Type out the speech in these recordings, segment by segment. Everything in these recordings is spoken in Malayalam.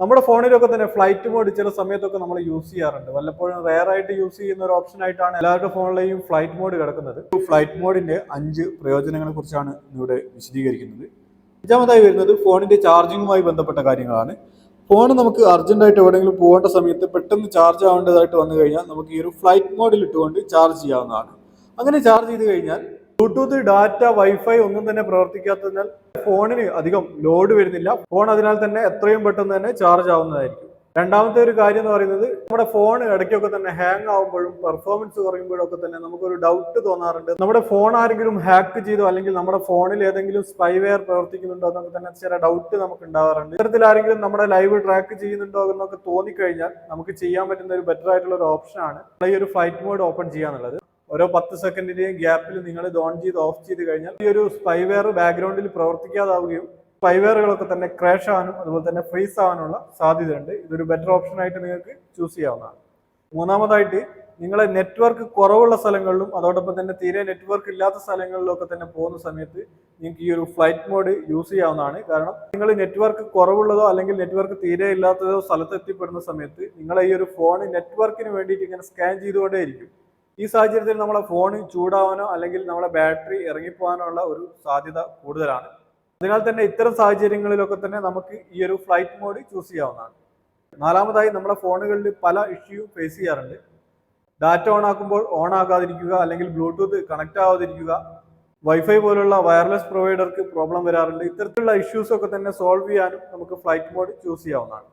നമ്മുടെ ഫോണിലൊക്കെ തന്നെ ഫ്ലൈറ്റ് മോഡ് ചില സമയത്തൊക്കെ നമ്മൾ യൂസ് ചെയ്യാറുണ്ട്. വല്ലപ്പോഴും റെയർ ആയിട്ട് യൂസ് ചെയ്യുന്ന ഒരു ഓപ്ഷൻ ആയിട്ടാണ് എല്ലാവരുടെ ഫോണിലെയും ഫ്ലൈറ്റ് മോഡ് കിടക്കുന്നത്. ഫ്ലൈറ്റ് മോഡിന്റെ അഞ്ച് പ്രയോജനങ്ങളെ കുറിച്ചാണ് ഇവിടെ വിശദീകരിക്കുന്നത്. അഞ്ചാമതായി വരുന്നത് ഫോണിന്റെ ചാർജിങ്ങുമായി ബന്ധപ്പെട്ട കാര്യങ്ങളാണ്. ഫോൺ നമുക്ക് അർജന്റായിട്ട് എവിടെയെങ്കിലും പോകേണ്ട സമയത്ത് പെട്ടെന്ന് ചാർജ് ആവേണ്ടതായിട്ട് വന്നു കഴിഞ്ഞാൽ നമുക്ക് ഈ ഒരു ഫ്ലൈറ്റ് മോഡിൽ ഇട്ടുകൊണ്ട് ചാർജ് ചെയ്യാവുന്നതാണ്. അങ്ങനെ ചാർജ് ചെയ്ത് കഴിഞ്ഞാൽ ബ്ലൂടൂത്ത് ഡാറ്റ വൈഫൈ ഒന്നും തന്നെ പ്രവർത്തിക്കാത്തതിനാൽ ഫോണിന് അധികം ലോഡ് വരുന്നില്ല. ഫോൺ അതിനാൽ തന്നെ എത്രയും പെട്ടെന്ന് തന്നെ ചാർജ് ആവുന്നതായിരിക്കും. രണ്ടാമത്തെ ഒരു കാര്യം എന്ന് പറയുന്നത് നമ്മുടെ ഫോൺ ഇടയ്ക്കൊക്കെ തന്നെ ഹാങ് ആവുമ്പോഴും പെർഫോമൻസ് കുറയുമ്പോഴും ഒക്കെ തന്നെ നമുക്കൊരു ഡൗട്ട് തോന്നാറുണ്ട്. നമ്മുടെ ഫോൺ ആരെങ്കിലും ഹാക്ക് ചെയ്തോ അല്ലെങ്കിൽ നമ്മുടെ ഫോണിൽ ഏതെങ്കിലും സ്പൈവെയർ പ്രവർത്തിക്കുന്നുണ്ടോ എന്നൊക്കെ തന്നെ ചില ഡൗട്ട് നമുക്ക് ഉണ്ടാവാറുണ്ട്. ഇത്തരത്തിൽ ആരെങ്കിലും നമ്മുടെ ലൈവ് ട്രാക്ക് ചെയ്യുന്നുണ്ടോ എന്നൊക്കെ തോന്നിക്കഴിഞ്ഞാൽ നമുക്ക് ചെയ്യാൻ പറ്റുന്ന ഒരു ബെറ്റർ ആയിട്ടുള്ള ഒരു ഓപ്ഷനാണ് ഈ ഒരു ഫ്ലൈറ്റ് മോഡ് ഓപ്പൺ ചെയ്യാന്നുള്ളത്. ഓരോ പത്ത് സെക്കൻഡിന്റെയും ഗ്യാപ്പിൽ നിങ്ങൾ ഓൺ ചെയ്ത് ഓഫ് ചെയ്ത് കഴിഞ്ഞാൽ ഈ ഒരു സ്പൈവെയർ ബാക്ക്ഗ്രൗണ്ടിൽ പ്രവർത്തിക്കാതാവുകയും സ്പൈവെയറുകളൊക്കെ തന്നെ ക്രാഷ് ആവാനും അതുപോലെ തന്നെ ഫ്രീസ് ആവാനുള്ള സാധ്യതയുണ്ട്. ഇതൊരു ബെറ്റർ ഓപ്ഷൻ ആയിട്ട് നിങ്ങൾക്ക് ചൂസ് ചെയ്യാവുന്നതാണ്. മൂന്നാമതായിട്ട് നിങ്ങളെ നെറ്റ്വർക്ക് കുറവുള്ള സ്ഥലങ്ങളിലും അതോടൊപ്പം തന്നെ തീരെ നെറ്റ്വർക്ക് ഇല്ലാത്ത സ്ഥലങ്ങളിലൊക്കെ തന്നെ പോകുന്ന സമയത്ത് നിങ്ങൾക്ക് ഈ ഒരു ഫ്ലൈറ്റ് മോഡ് യൂസ് ചെയ്യാവുന്നതാണ്. കാരണം നിങ്ങൾ നെറ്റ്വർക്ക് കുറവുള്ളതോ അല്ലെങ്കിൽ നെറ്റ്വർക്ക് തീരെ ഇല്ലാത്തതോ സ്ഥലത്ത് എത്തിപ്പെടുന്ന സമയത്ത് നിങ്ങളെ ഈ ഒരു ഫോൺ നെറ്റ്വർക്കിന് വേണ്ടിയിട്ട് ഇങ്ങനെ സ്കാൻ ചെയ്തുകൊണ്ടേയിരിക്കും. ഈ സാഹചര്യത്തിൽ നമ്മളെ ഫോൺ ചൂടാവാനോ അല്ലെങ്കിൽ നമ്മളെ ബാറ്ററി ഇറങ്ങിപ്പോകാനോ ഉള്ള ഒരു സാധ്യത കൂടുതലാണ്. അതിനാൽ തന്നെ ഇത്തരം സാഹചര്യങ്ങളിലൊക്കെ തന്നെ നമുക്ക് ഈ ഒരു ഫ്ലൈറ്റ് മോഡ് ചൂസ് ചെയ്യാവുന്നതാണ്. നാലാമതായി നമ്മുടെ ഫോണുകളിൽ പല ഇഷ്യൂ ഫേസ് ചെയ്യാറുണ്ട്. ഡാറ്റ ഓൺ ആക്കുമ്പോൾ ഓൺ ആകാതിരിക്കുക അല്ലെങ്കിൽ ബ്ലൂടൂത്ത് കണക്ട് ആവാതിരിക്കുക വൈഫൈ പോലുള്ള വയർലെസ് പ്രൊവൈഡർക്ക് പ്രോബ്ലം വരാറുണ്ട്. ഇത്തരത്തിലുള്ള ഇഷ്യൂസ് ഒക്കെ തന്നെ സോൾവ് ചെയ്യാനും നമുക്ക് ഫ്ലൈറ്റ് മോഡ് ചൂസ് ചെയ്യാവുന്നതാണ്.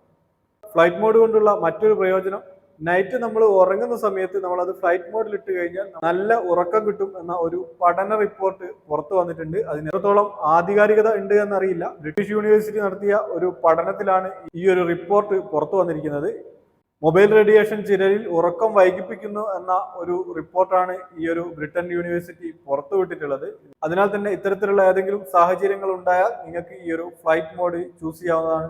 ഫ്ലൈറ്റ് മോഡ് കൊണ്ടുള്ള മറ്റൊരു പ്രയോജനം നൈറ്റ് നമ്മൾ ഉറങ്ങുന്ന സമയത്ത് നമ്മൾ അത് ഫ്ലൈറ്റ് മോഡിൽ ഇട്ട് കഴിഞ്ഞാൽ നല്ല ഉറക്കം കിട്ടും എന്ന ഒരു പഠന റിപ്പോർട്ട് പുറത്തു വന്നിട്ടുണ്ട്. അതിന് എത്രത്തോളം ആധികാരികത ഉണ്ട് എന്നറിയില്ല. ബ്രിട്ടീഷ് യൂണിവേഴ്സിറ്റി നടത്തിയ ഒരു പഠനത്തിലാണ് ഈ ഒരു റിപ്പോർട്ട് പുറത്തു വന്നിരിക്കുന്നത്. മൊബൈൽ റേഡിയേഷൻ ചിരലിൽ ഉറക്കം വൈകിപ്പിക്കുന്നു എന്ന ഒരു റിപ്പോർട്ടാണ് ഈ ഒരു ബ്രിട്ടൻ യൂണിവേഴ്സിറ്റി പുറത്തുവിട്ടിട്ടുള്ളത് അതിനാൽ തന്നെ ഇത്തരത്തിലുള്ള ഏതെങ്കിലും സാഹചര്യങ്ങൾ ഉണ്ടായാൽ നിങ്ങൾക്ക് ഈ ഒരു ഫ്ലൈറ്റ് മോഡ് ചൂസ് ചെയ്യാവുന്നതാണ്.